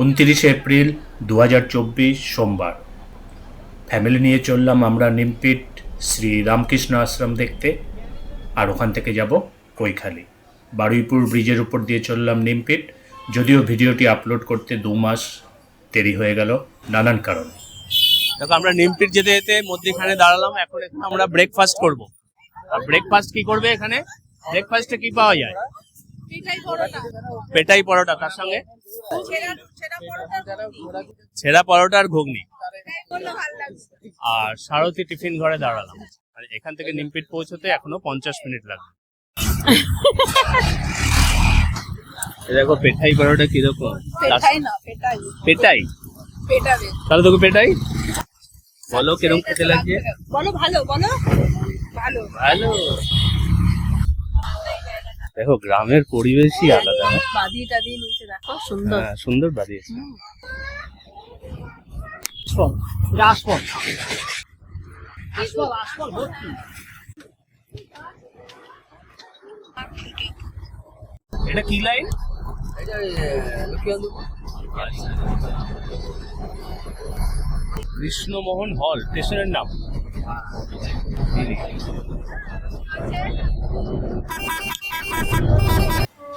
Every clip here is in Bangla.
উনতিরিশে এপ্রিল দুহাজার চব্বিশ সোমবার। ফ্যামিলি নিয়ে চললাম আমরা নিমপিট শ্রী রামকৃষ্ণ আশ্রম দেখতে, আর ওখান থেকে যাব কৈখালি। বারুইপুর ব্রিজের উপর দিয়ে চললাম নিমপিট, যদিও ভিডিওটি আপলোড করতে দু মাস দেরি হয়ে গেল নানান কারণে। দেখো, আমরা নিমপিট যেতে যেতে মধ্যখানে দাঁড়ালাম, এখন এখানে আমরা ব্রেকফাস্ট করব। আর ব্রেকফাস্ট কি করবে এখানে? ব্রেকফাস্টে কি পাওয়া যায়? পেটাই পরোটা তার সঙ্গে? ছেঁড়া পরোটা। আর ঘুগনি। আর সারথী টিফিন ঘরে দাঁড়ালাম। আর এখান থেকে নিমপিট পৌঁছতে এখনও পঞ্চাশ মিনিট লাগবে। দেখো পেটাই পরোটা কীরকম? পেটাই তাহলে তোকে পেটাই? বলো কীরকম খেতে লাগছে? বলো ভালো বলো। ভালো। ভালো। দেখো গ্রামের পরিবেশই আলাদা দেখো সুন্দর। হ্যাঁ সুন্দর বাড়িয়েছে এটা কি লাইন কৃষ্ণমোহন হল স্টেশনের নাম।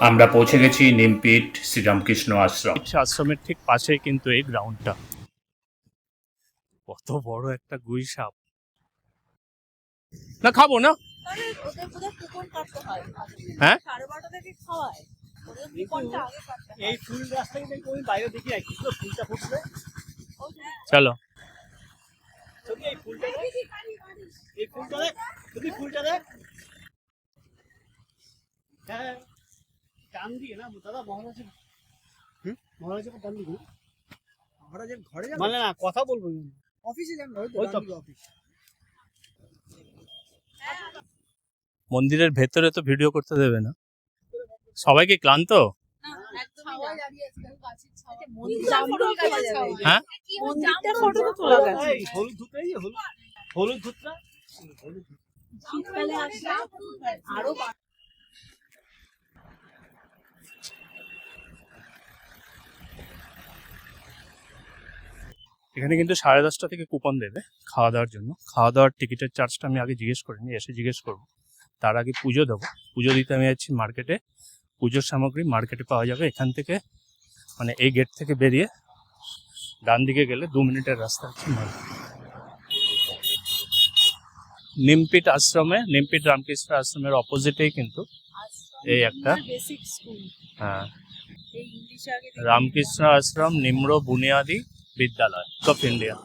আমরা পৌঁছে গেছি নিমপিট শ্রীরামকৃষ্ণ আশ্রম। আশ্রমের ঠিক পাশেই কিন্তু এই গ্রাউন্ডটা কত বড় একটা গুই সাপ। না খাব না? হয়। হ্যাঁ। চলো। যদি এই ফুলটা দেখ। এই ফুলটা দেখ। যদি ফুলটা দেখ। হ্যাঁ। ডান দিকে না দাদা মহারাজের মহারাজের ডান দিকে মহারাজের ঘরে মানে না কথা বলব। অফিসে যান ওই তো। অফিস। মন্দিরের ভেতরে তো ভিডিও করতে দেবে না। সবাই কি ক্লান্ত। হ্যাঁ? মন্দিরটা ফটো তো তোলা গেছে। এই হলুদ ধুতরা এই যে হলুদ হলুদ ধুতরা শীতকালে আসলে আরও এখানে কিন্তু সাড়ে দশটা থেকে কুপন দেবে খাওয়া দাওয়ার জন্য। খাওয়া দাওয়ার টিকিটের চার্জটা আমি আগে জিজ্ঞেস করিনি এসে জিজ্ঞেস করব। তার আগে পুজো দেবো। পুজো দিতে আমি যাচ্ছি মার্কেটে পুজোর সামগ্রী মার্কেটে পাওয়া যাবে। এখান থেকে মানে এই গেট থেকে বেরিয়ে ডান দিকে গেলে দু মিনিটের রাস্তা আছে। নিমপিট আশ্রমে নিমপিট রামকৃষ্ণ আশ্রমের অপোজিটেই কিন্তু এই একটা হ্যাঁ। এই ইংলিশে আগে রামকৃষ্ণ আশ্রম নিম্র বুনিয়াদি বিদ্যালয় অফ ইন্ডিয়া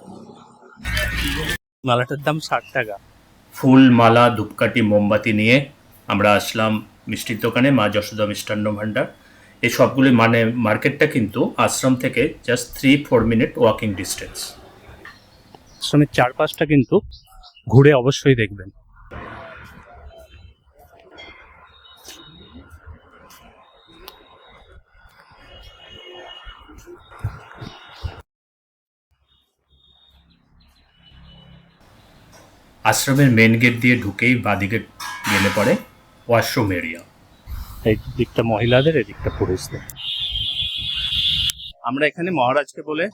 মালাটার দাম ষাট টাকা। ফুল মালা ধূপকাঠি মোমবাতি নিয়ে আমরা আসলাম মিষ্টির দোকানে মা যশোদা মিষ্টান্ন ভাণ্ডার। এই সবগুলি মানে মার্কেটটা কিন্তু আশ্রম থেকে just three four minute walking distance আশ্রমের চারপাশটা কিন্তু ঘুরে অবশ্যই দেখবেন। আশ্রমের মেন গেট দিয়ে ঢুকেই বাদিকে গেলে পরে ওয়াশরুম এরিয়া এই দিকটা মহিলাদের, এদিকটা পুরুষদের। আমরা এখানে মহারাজকে বলে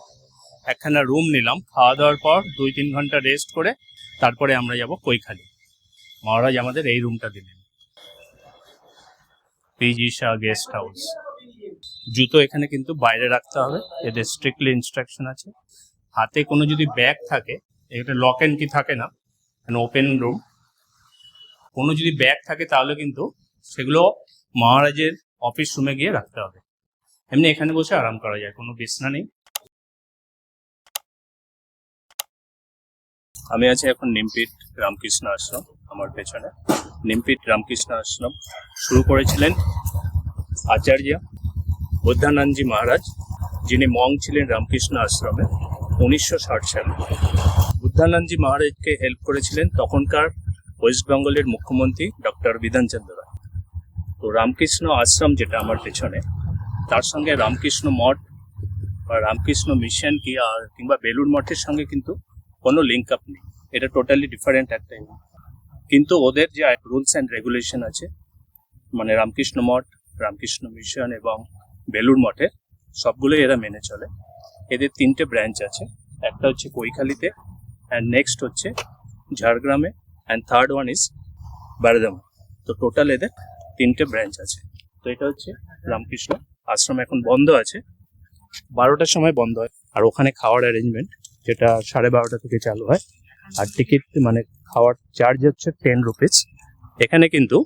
একখানা রুম নিলাম। খাওয়া দাওয়ার পর দুই তিন ঘণ্টা রেস্ট করে তারপরে আমরা যাব কৈখালি। মহারাজ আমাদের এই রুমটা দিলেন। পিজি শাহ গেস্ট হাউস জুতো এখানে কিন্তু বাইরে রাখতে হবে। এদের স্ট্রিক্টলি ইনস্ট্রাকশন আছে। হাতে কোনো যদি ব্যাগ থাকে, এটা লক অ্যান্ড কি থাকে না ওপেন রুম কোনো যদি ব্যাগ থাকে তাহলে কিন্তু সেগুলো মহারাজের অফিস রুমে গিয়ে রাখতে হবে। এমনি এখানে বসে আরাম করা যায়, কোনো বিছনা নেই। আমি আছি এখন নিমপিট রামকৃষ্ণ আশ্রম, আমার পেছনে। নিমপিট রামকৃষ্ণ আশ্রম শুরু করেছিলেন আচার্য বুদ্ধানন্দজি মহারাজ, যিনি মং ছিলেন রামকৃষ্ণ আশ্রমে উনিশশো ষাট সালে। বুদ্ধানন্দজি মহারাজকে হেল্প করেছিলেন তখনকার ওয়েস্ট বেঙ্গলের মুখ্যমন্ত্রী ডক্টর বিধানচন্দ্র। তো রামকৃষ্ণ আশ্রম যেটা আমার পেছনে, তার সঙ্গে রামকৃষ্ণ মঠ বা রামকৃষ্ণ মিশন কি আর কিংবা বেলুর মঠের সঙ্গে কিন্তু কোনো লিঙ্ক আপ নেই। এটা টোটালি ডিফারেন্ট একটা ইভেন্ট। কিন্তু ওদের যে রুলস অ্যান্ড রেগুলেশন আছে মানে রামকৃষ্ণ মঠ, রামকৃষ্ণ মিশন এবং বেলুর মঠের, সবগুলোই এরা মেনে চলে। এদের তিনটে ব্রাঞ্চ আছে। একটা হচ্ছে কৈখালিতে অ্যান্ড নেক্সট হচ্ছে ঝাড়গ্রামে and third one is Bardam. তো টোটাল এদের তিনটে ব্রাঞ্চ আছে। তো এটা হচ্ছে রামকৃষ্ণ। আশ্রম এখন বন্ধ আছে। বারোটার সময় বন্ধ হয়। আর ওখানে খাওয়ার অ্যারেঞ্জমেন্ট যেটা সাড়ে বারোটা থেকে চালু হয়। আর টিকিট মানে খাওয়ার চার্জ হচ্ছে টেন রুপিস এখানে কিন্তু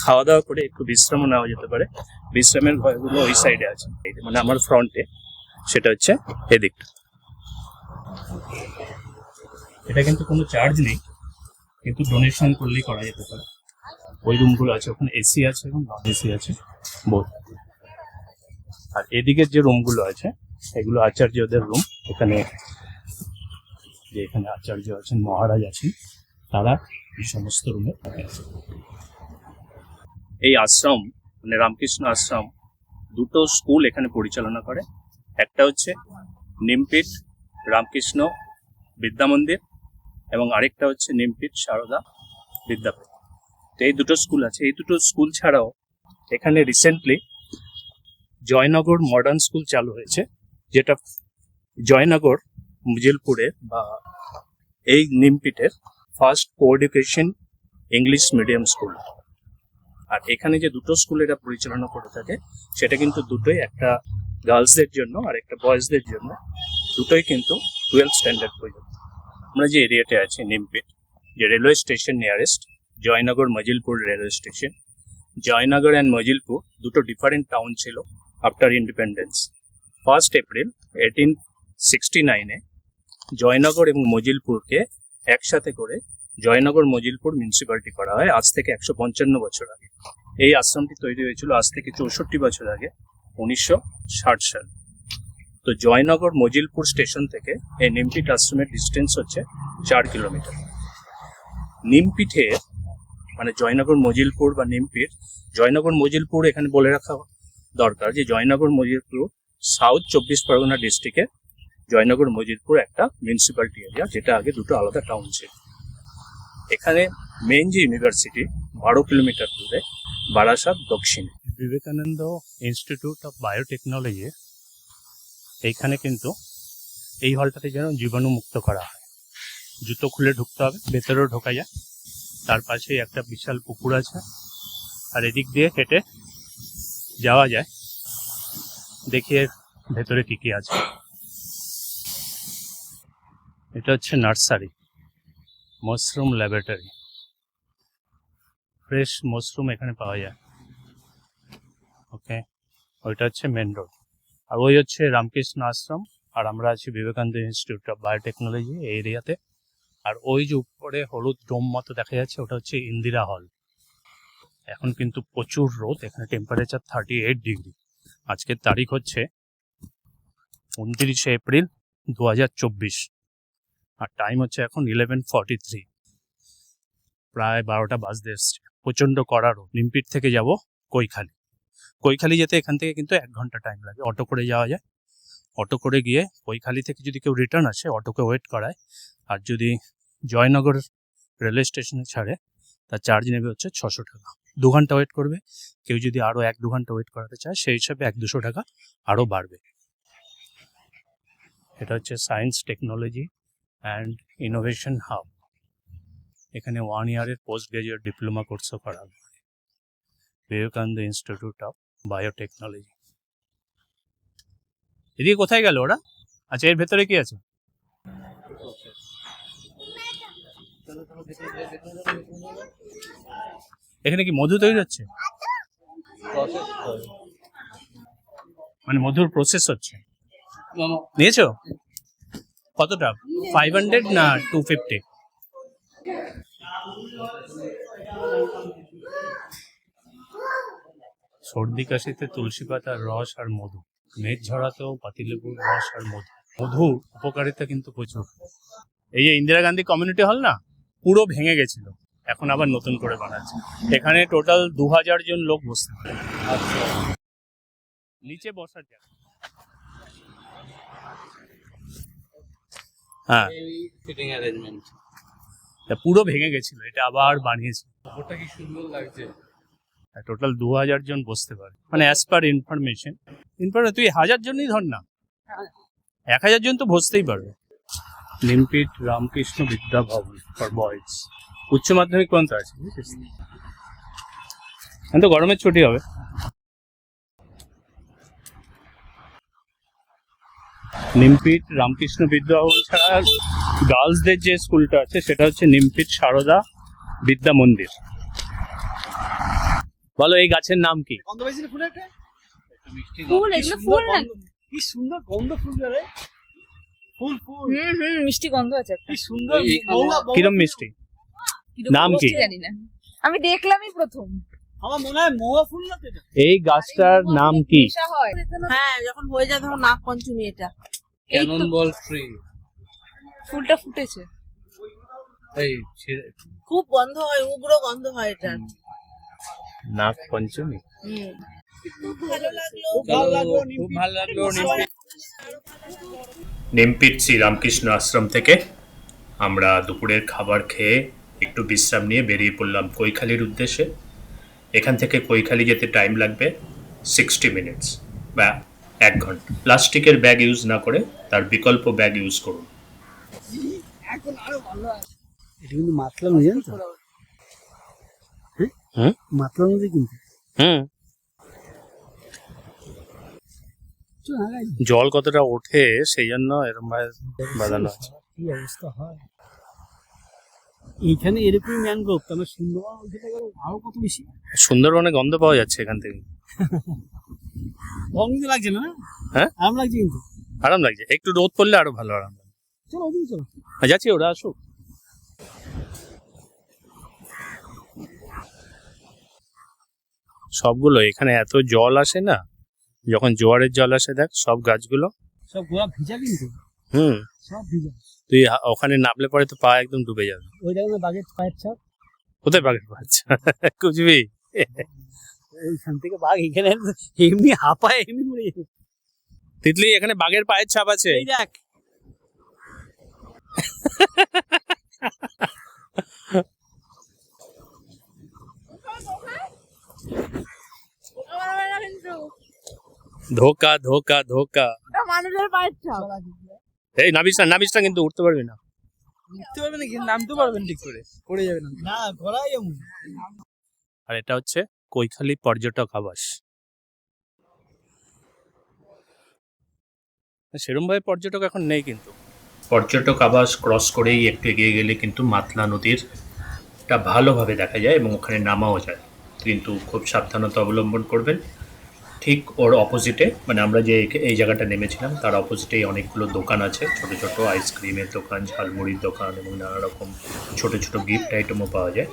খাওয়া দাওয়া করে একটু বিশ্রামও নেওয়া যেতে পারে। বিশ্রামের ঘরগুলো ওই সাইডে আছে। মানে আমার ফ্রন্টে সেটা হচ্ছে এদিকটা এটা কিন্তু কোনো চার্জ নেই। কিন্তু ডোনেশন করলেই করা যেতে পারে। ওই রুমগুলো আছে, ওখানে এসি আছে এবং নন এসি আছে বোধ আর এদিকের যে রুমগুলো আছে, এগুলো আচার্যদের রুম। এখানে যে এখানে আচার্য আছেন, মহারাজ আছেন, তারা এই সমস্ত রুমে থাকে। এই আশ্রম মানে রামকৃষ্ণ আশ্রম, দুটো স্কুল এখানে পরিচালনা করে। একটা হচ্ছে নিমপিট রামকৃষ্ণ বিদ্যা মন্দির এবং আরেকটা হচ্ছে নিমপিট সারদা বিদ্যাপীঠ। তো এই দুটো স্কুল আছে। এই দুটো স্কুল ছাড়াও এখানে রিসেন্টলি জয়নগর মডার্ন স্কুল চালু হয়েছে, যেটা জয়নগর, মুজিলপুরে বা এই নিমপিটের first co education English medium school আর এখানে যে দুটো স্কুল এটা পরিচালনা করে থাকে, সেটা কিন্তু দুটোই একটা গার্লসদের জন্য আর একটা বয়েজদের জন্য দুটোই কিন্তু টুয়েলভ স্ট্যান্ডার্ড পর্যন্ত। আমরা যে এরিয়াতে আছি, নিমপিট, যে railway station nearest Joynagar Majilpur railway station Joynagar and Majilpur দুটো ডিফারেন্ট টাউন ছিল after independence first April eighteen sixty নাইনে জয়নগর এবং মজিলপুরকে একসাথে করে জয়নগর, মজিলপুর মিউনিসিপ্যালিটি করা হয় আজ থেকে একশো পঞ্চান্ন বছর আগে। এই আশ্রমটি তৈরি হয়েছিল আজ থেকে চৌষট্টি বছর আগে, উনিশশো ষাট সাল। তো জয়নগর, মজিলপুর স্টেশন থেকে এই নিমপিট আশ্রমের ডিস্টেন্স হচ্ছে চার কিলোমিটার নিমপিঠে মানে জয়নগর মজিলপুর বা নিমপিট জয়নগর মজিলপুর এখানে বলে রাখা দরকার যে জয়নগর মজিলপুর সাউথ চব্বিশ পরগনা ডিস্ট্রিক্টের জয়নগর মজিলপুর একটা মিউনিসিপ্যালিটি এরিয়া যেটা আগে দুটো আলাদা টাউন ছিল। এখানে মেন যে ইউনিভার্সিটি বারো কিলোমিটার দূরে, বারাসাত দক্ষিণে। বিবেকানন্দ ইনস্টিটিউট অফ বায়োটেকনোলজি এইখানে কিন্তু এই হলটাতে যেন জীবাণুমুক্ত করা হয়। জুতো খুলে ঢুকতে হবে, ভেতরেও ঢোকা যায়। তার পাশেই একটা বিশাল পুকুর আছে। আর এদিক দিয়ে হেঁটে যাওয়া যায়। দেখি এর ভেতরে কি কি আছে। এটা হচ্ছে nursery, mushroom laboratory. Fresh mushroom এখানে পাওয়া যায়। ওকে, ওইটা হচ্ছে মেন রোড। আর ওই হচ্ছে রামকৃষ্ণ আশ্রম। আর আমরা আছি বিবেকানন্দ ইনস্টিটিউট অফ বায়োটেকনোলজি এই এরিয়াতে। আর ওই যে উপরে হলুদ ডোম মতো দেখা যাচ্ছে, ওটা হচ্ছে ইন্দিরা হল। এখন কিন্তু প্রচুর রোদ, এখানে টেম্পারেচার থার্টি এইট ডিগ্রি আজকের তারিখ হচ্ছে উনত্রিশে এপ্রিল দু হাজার চব্বিশ আর টাইম হচ্ছে এখন ইলেভেন ফর্টি থ্রি প্রায় বারোটা বাজতে এসছে। প্রচণ্ড কড়া রোদ। নিমপিট থেকে যাব কৈখালি। কৈখালি যেতে এখান থেকে কিন্তু এক ঘণ্টা টাইম লাগে। অটো করে যাওয়া যায়। অটো করে গিয়ে কৈখালি থেকে যদি কেউ রিটার্ন আসে, অটোকে ওয়েট করায়। আর যদি জয়নগর রেলওয়ে স্টেশনে ছাড়ে, তার চার্জ নেবে হচ্ছে ছশো টাকা। দু ঘণ্টা ওয়েট করবে। কেউ যদি আরও এক দু ঘণ্টা ওয়েট করাতে চায়, সেই হিসাবে এক দুশো টাকা আরও বাড়বে। এটা হচ্ছে science technology and innovation hub এখানে ওয়ান ইয়ারের পোস্ট গ্রাজুয়েট ডিপ্লোমা কোর্সও করা হবে। বিবেকানন্দ ইনস্টিটিউট অফ বায়োটেকনোলজি এদিকে কোথায় গেল ওরা? আচ্ছা এর ভেতরে কি আছে? এখানে কি মধু তৈরি হচ্ছে? মানে মধুর প্রসেস হচ্ছে। নিয়েছো? কতটা? ফাইভ হান্ড্রেড না টু ফিফটি সর্দি, কাশিতে তুলসী পাতার রস আর মধু। মেঘ ঝরাতেও পাতিলেবুর রস আর মধু। মধুর উপকারিতা কিন্তু প্রচুর। এই যে ইন্দিরা গান্ধী কমিউনিটি হল না পুরো ভেঙে গেছিল। এখন আবার নতুন করে বানাচ্ছে। এখানে টোটাল দু হাজার জন লোক বসতে পারে। নিচে বসার জায়গা। হ্যাঁ। পুরো ভেঙে গেছিল এটা আবার বানিয়েছে। ওটা কি সুন্দর লাগছে? টোটাল দু হাজার জন বসতে পারে। মানে অ্যাজ পার ইনফরমেশন ইনফরমেশন তুই হাজার জনই ধর না। এক হাজার জন তো বসতেই পারবে। লিম্পিট রামকৃষ্ণ বিদ্যা ভবন ফর বয়েজ উচ্চ মাধ্যমিক পর্যন্ত আছে এখন তো গরমের ছুটি হবে। নিমপিট রামকৃষ্ণ বিদ্যা ভবন ছাড়া গার্লসদের যে স্কুলটা আছে, সেটা হচ্ছে নিমপিট সারদা বিদ্যা মন্দির। বলো এই গাছের নাম কি? গন্ধ পেয়েছিল ফুলের একটা ফুল এগুলো ফুল না? কি সুন্দর গন্ধ ফুল রে ফুল ফুল। হুম হুম মিষ্টি গন্ধ আছে কি সুন্দর কিরম মিষ্টি? কীরকম নাম কি? জানি না। আমি দেখলামই প্রথম। আমার মনে হয় মৌয়া ফুল না এই গাছটার নাম কি? হয়। হ্যাঁ যখন হয়ে যায় তখন নাগ পঞ্চমী এটা। এই বল ফ্রি ফুলটা ফুটেছে। এই খুব গন্ধ হয় উগ্র গন্ধ হয় এটা নাগ পঞ্চমী। নিমপিট শ্রী রামকৃষ্ণ আশ্রম থেকে আমরা দুপুরের খাবার খেয়ে একটু বিশ্রাম নিয়ে বেরিয়ে পড়লাম কৈখালির উদ্দেশ্যে। এখান থেকে কৈখালি যেতে টাইম লাগবে সিক্সটি মিনিটস বা এক ঘণ্টা। প্লাস্টিকের ব্যাগ ইউজ না করে তার বিকল্প ব্যাগ ইউজ করুন। এখন আরও ভালো আছে। এটা কিন্তু মাতলা নদী জানো তো? হুম? মাতলা নদী কিন্তু। হুম। জল কতটা ওঠে সেই জন্য এরকম ভাবে বাঁধানো আছে কি অবস্থা হয়? এইখানে এরকমই ম্যানগ্রোভ তাহলে সুন্দরবন আরও কত বেশি? সুন্দরবনে গন্ধ পাওয়া যাচ্ছে এখান থেকে। গন্ধ লাগছে না? হ্যাঁ? আরাম লাগছে কিন্তু। আরাম লাগছে। একটু রোদ পড়লে আরও ভালো আরাম লাগবে চলো ওদিকে চলো। যাচ্ছি ওরা আসুক। সবগুলো এখানে এত জল আসে না যখন জোয়ারের জল আসে দেখ সব গাছগুলো। সব গোড়া ভিজা কিন্তু। হুম। সব ভিজা। তুই ওখানে নামলে পরে তো পা একদম ডুবে যাবে। ওই দেখো বাঘের পায়ের ছাপ? কোথায় বাঘের বাচ্চা কুচবি এইখান থেকে বাঘ এখানে এমনি হাঁপায় এমনি মরে যাবে। তিতলি এখানে বাঘের পায়ের ছাপ আছে। এই দেখ। কিন্তু ধোকা ধোকা ধোকা। মানুষের পায়ের ছাপ। এই নাবিস না নাবিস না কিন্তু উঠতে পারবি না। উঠতে পারবেন না কিন্তু নামতে পারবেন ঠিক করে। পড়ে যাবেন না। না ঘোড়াই এমন। আর এটা হচ্ছে কৈখালী পর্যটক আবাস। সেরম ভাবে পর্যটক এখন নেই কিন্তু। পর্যটক আবাস ক্রস করেই একটু এগিয়ে গেলে কিন্তু মাতলা নদীর টা ভালোভাবে দেখা যায় এবং ওখানে নামাও যায়। কিন্তু খুব সাবধানতা অবলম্বন করবেন। ঠিক ওর অপোজিটে মানে আমরা যে এই- জায়গাটা নেমেছিলাম, তার অপোজিটেই অনেকগুলো দোকান আছে, ছোট ছোট আইসক্রিমের দোকান, ঝালমুড়ির দোকান এবং নানা রকম ছোট ছোট গিফট আইটেমও পাওয়া যায়।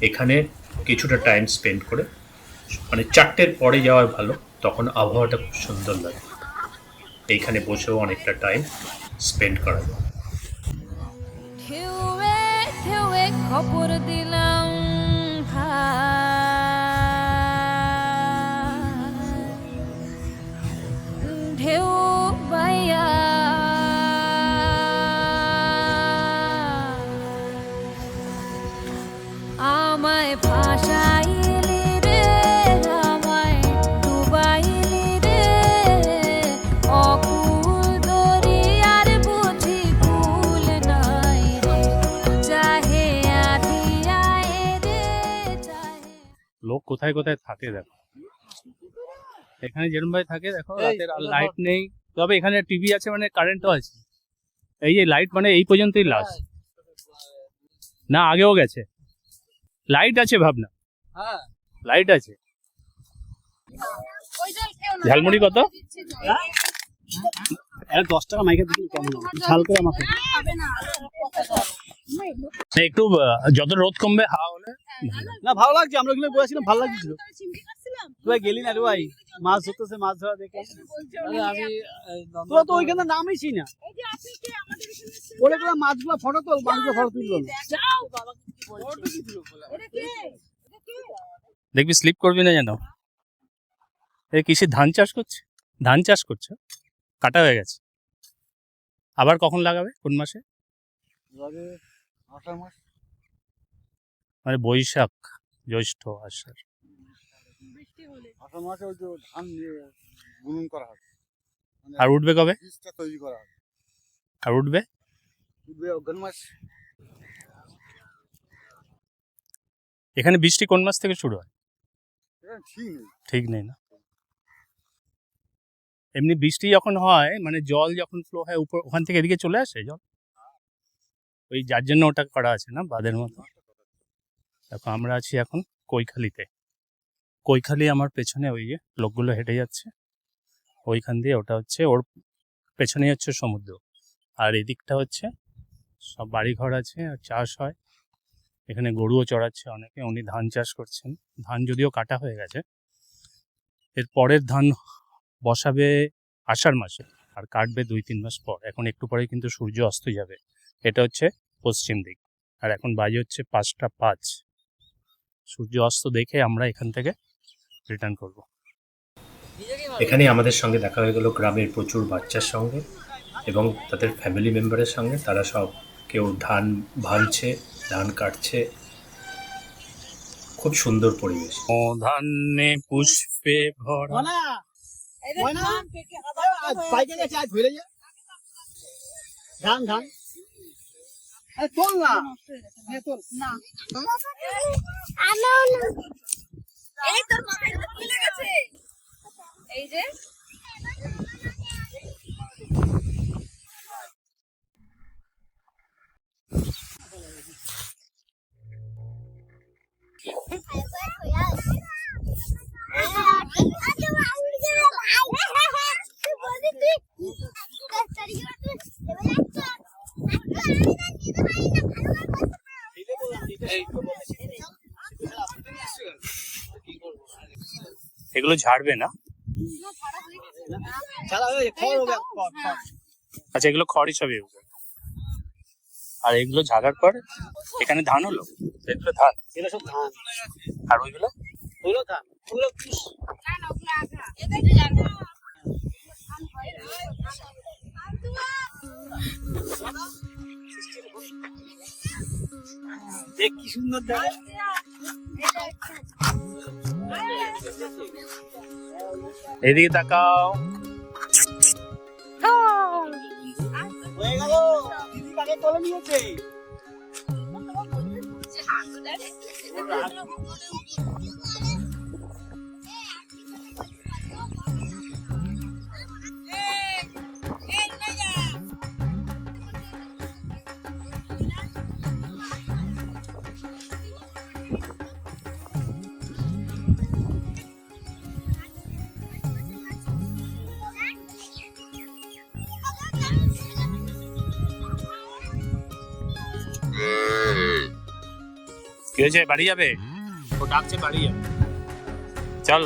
এখানে কিছুটা টাইম স্পেন্ড করে মানে চারটের পরে যাওয়ার ভালো, তখন আবহাওয়াটা খুব সুন্দর লাগে। এইখানে বসেও অনেকটা টাইম স্পেন্ড করা যায়। খবর দিলাম। ঢেউ বাইয়া। আমায় ভাসাইলি রে, আমায় ডুবাইলি রে। অকুল দরিয়ার বুঝি নাই চাহে আধিয়ায় লোক কোথায় কোথায় থাকে দেখো। এখানে যেরকম ভাবে থাকে দেখো রাতের লাইট নেই। তবে এখানে টিভি আছে মানে কারেন্টও আছে। এই যে লাইট মানে এই পর্যন্তই লাস্ট না আগেও গেছে। লাইট আছে ভাবনা। হ্যাঁ। লাইট আছে। ঝালমুড়ি কত? এটা দশ টাকা মাইকের দিকে কেমন হবে? ঝাল করে আমাকে। না, একটু যত রোদ কমবে হাওয়া হলে না ভালো লাগছে। আমরা ওগুলো বলেছিলাম ভালো লাগছিল। তুই গেলি না রে ভাই? মাছ ধরতেছে মাছ ধরা দেখে। আমি তোরা তো ওইখানে নামেছি না। বলে গেলাম মাছগুলো ফটো তোল মাছগুলো ফটো তুললো দেখবি স্লিপ করবি না যেন? এই কৃষি ধান চাষ করছে? ধান চাষ করছে? কাটা হয়ে গেছে। আবার কখন লাগাবে? কোন মাসে। মানে বৈশাখ জ্যৈষ্ঠ আষাঢ়। আষাঢ় মাসে ওই যে ধান বুনন করা হবে মানে আর উঠবে কবে? বীজটা তৈরি করা হবে আর উঠবে? উঠবে অজ্ঞান মাস। এখানে বৃষ্টি কোন মাস থেকে শুরু হয়? ঠিক নেই। ঠিক নেই না। এমনি বৃষ্টি যখন হয় মানে জল যখন ফ্লো হয় উপর ওখান থেকে এদিকে চলে আসে জল? ওই যার জন্য ওটা করা আছে না বাঁধের মতো? দেখো আমরা আছি এখন কৈখালিতে। কৈখালি আমার পেছনে ওই যে লোকগুলো হেঁটে যাচ্ছে। ওইখান দিয়ে ওটা হচ্ছে ওর পেছনেই হচ্ছে সমুদ্র। আর এদিকটা হচ্ছে সব বাড়িঘর আছে, আর চাষ হয়। এখানে গরুও চড়াচ্ছে অনেকে, উনি ধান চাষ করছেন। ধান যদিও কাটা হয়ে গেছে, এর পরের ধান বসাবে আষাঢ় মাসে আর কাটবে দুই তিন মাস পর। এখন একটু পরে কিন্তু সূর্য অস্ত যাবে। এটা হচ্ছে পশ্চিম দিক। আর এখন বাজে হচ্ছে পাঁচটা পাঁচ। সূর্য অস্ত দেখে আমরা এখান থেকে রিটার্ন করব। এখানে আমাদের সঙ্গে দেখা হয়ে গেল গ্রামের প্রচুর বাচ্চার সঙ্গে এবং তাদের ফ্যামিলি মেম্বারের সঙ্গে। তারা সব কেউ ধান ভাঙছে ধান কাটছে। খুব সুন্দর পরিবেশ। ও ধানে পুষ্পে ভরা। ধান ধান আরে তোল না। তোল। না। এই তোর মাথায় তো খুলে গেছে। এই যে। এগুলো ঝাড়বে না? আচ্ছা এগুলো খড়ই সবই এগুলো আর এগুলো ঝাড়ার পর এখানে ধান হলো? এগুলো ধান। এগুলো সব ধান। আর ওইগুলো? ধান। ওগুলো দেখ কি সুন্দর এদিকে তাকাও। হয়ে। গেল দিদি কাকে কোলে নিয়েছে হয়েছে বাড়ি যাবে ও ডাকছে বাড়ি যাবে চল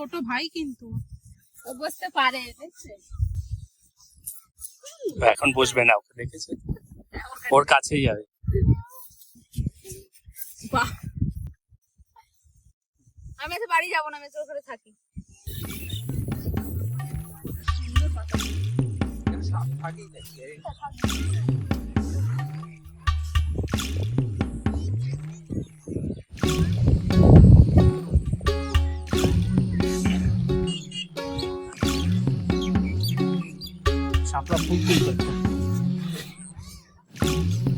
ছোট ভাই কিন্তু। ও বসতে পারে দেখছে? এখন বসবে না ওকে দেখেছে? ওর কাছেই যাবে। বাহ। আমি আজ বাড়ি যাব না আমি তোর ঘরে থাকি। ফুল ফুল করছে।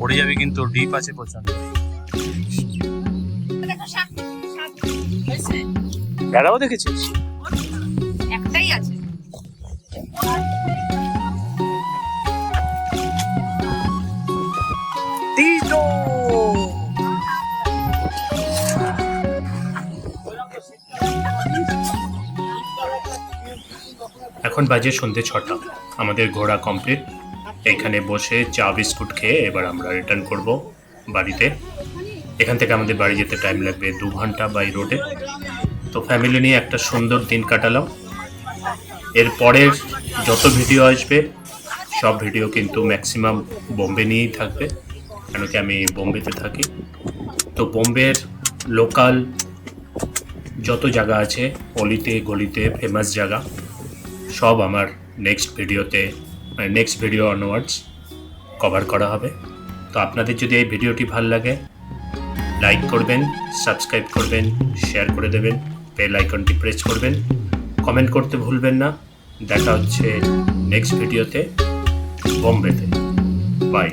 পড়ে যাবে কিন্তু ডিপ আছে প্রচণ্ড। দেখো শাক শাক হয়েছে। বেড়াও দেখেছিস? একটাই আছে। এখন বাজে সন্ধে ছটা। আমাদের ঘোরা কমপ্লিট এখানে বসে চা বিস্কুট খেয়ে এবার আমরা রিটার্ন করব বাড়িতে। এখান থেকে আমাদের বাড়ি যেতে টাইম লাগবে দু ঘণ্টা বাই রোডে তো ফ্যামিলি নিয়ে একটা সুন্দর দিন কাটালাম। এর পরের যত ভিডিও আসবে, সব ভিডিও কিন্তু ম্যাক্সিমাম বোম্বে নিয়েই থাকবে। কেন কি আমি বোম্বেতে থাকি। তো বোম্বের লোকাল যত জায়গা আছে, অলিতে, গলিতে ফেমাস জায়গা, সব আমার নেক্সট ভিডিওতে মানে নেক্সট ভিডিও অনওয়ার্ডস কভার করা হবে। তো আপনাদের যদি এই ভিডিওটি ভালো লাগে লাইক করবেন সাবস্ক্রাইব করবেন শেয়ার করে দেবেন বেল আইকনটি প্রেস করবেন। কমেন্ট করতে ভুলবেন না। দেখা হচ্ছে নেক্সট ভিডিওতে বোম্বেতে। বাই